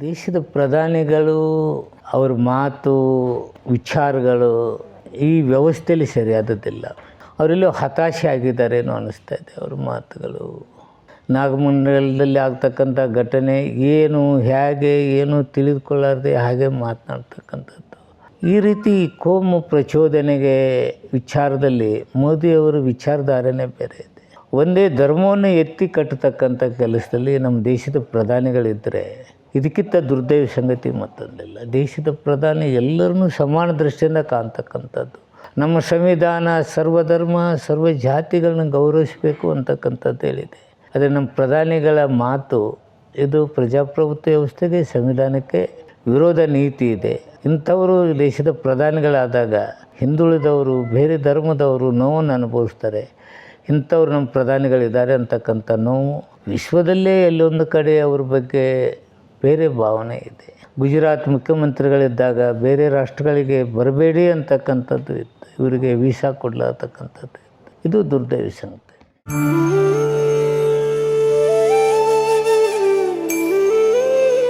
ದೇಶದ ಪ್ರಧಾನಿಗಳು, ಅವ್ರ ಮಾತು, ವಿಚಾರಗಳು ಈ ವ್ಯವಸ್ಥೆಯಲ್ಲಿ ಸರಿಯಾದದ್ದಿಲ್ಲ. ಅವರೆಲ್ಲೋ ಹತಾಶೆ ಆಗಿದ್ದಾರೇನೋ ಅನ್ನಿಸ್ತಾ ಇದೆ ಅವ್ರ ಮಾತುಗಳು. ನಾಗಮಂಡಲದಲ್ಲಿ ಆಗ್ತಕ್ಕಂಥ ಘಟನೆ ಏನು, ಹೇಗೆ, ಏನು ತಿಳಿದುಕೊಳ್ಳಾರ್ದೆ ಹಾಗೆ ಮಾತನಾಡ್ತಕ್ಕಂಥದ್ದು. ಈ ರೀತಿ ಕೋಮು ಪ್ರಚೋದನೆಗೆ ವಿಚಾರದಲ್ಲಿ ಮೋದಿಯವರ ವಿಚಾರಧಾರೆನೇ ಬೇರೆ ಇದೆ. ಒಂದೇ ಧರ್ಮವನ್ನು ಎತ್ತಿ ಕಟ್ಟತಕ್ಕಂಥ ಕೆಲಸದಲ್ಲಿ ನಮ್ಮ ದೇಶದ ಪ್ರಧಾನಿಗಳಿದ್ದರೆ ಇದಕ್ಕಿಂತ ದುರ್ದೈವ ಸಂಗತಿ ಮತ್ತೊಂದಿಲ್ಲ. ದೇಶದ ಪ್ರಧಾನಿ ಎಲ್ಲರನ್ನೂ ಸಮಾನ ದೃಷ್ಟಿಯಿಂದ ಕಾಣ್ತಕ್ಕಂಥದ್ದು. ನಮ್ಮ ಸಂವಿಧಾನ, ಸರ್ವಧರ್ಮ ಸರ್ವ ಜಾತಿಗಳನ್ನ ಗೌರವಿಸಬೇಕು ಅಂತಕ್ಕಂಥದ್ದು ಹೇಳಿದೆ. ಅದೇ ನಮ್ಮ ಪ್ರಧಾನಿಗಳ ಮಾತು, ಇದು ಪ್ರಜಾಪ್ರಭುತ್ವ ವ್ಯವಸ್ಥೆಗೆ, ಸಂವಿಧಾನಕ್ಕೆ ವಿರೋಧ ನೀತಿ ಇದೆ. ಇಂಥವರು ದೇಶದ ಪ್ರಧಾನಿಗಳಾದಾಗ ಹಿಂದುಳಿದವರು, ಬೇರೆ ಧರ್ಮದವರು ನೋವನ್ನು ಅನುಭವಿಸ್ತಾರೆ. ಇಂಥವ್ರು ನಮ್ಮ ಪ್ರಧಾನಿಗಳಿದ್ದಾರೆ ಅಂತಕ್ಕಂಥ ನೋವು ವಿಶ್ವದಲ್ಲೇ ಎಲ್ಲೊಂದು ಕಡೆ ಅವ್ರ ಬಗ್ಗೆ ಬೇರೆ ಭಾವನೆ ಇದೆ. ಗುಜರಾತ್ ಮುಖ್ಯಮಂತ್ರಿಗಳಿದ್ದಾಗ ಬೇರೆ ರಾಷ್ಟ್ರಗಳಿಗೆ ಬರಬೇಡಿ ಅಂತಕ್ಕಂಥದ್ದು ಇತ್ತು. ಇವರಿಗೆ ವೀಸಾ ಕೊಡ್ಲಾತಕ್ಕಂಥದ್ದು ಇತ್ತು. ಇದು ದುರ್ದೈವ ಸಂಗತಿ.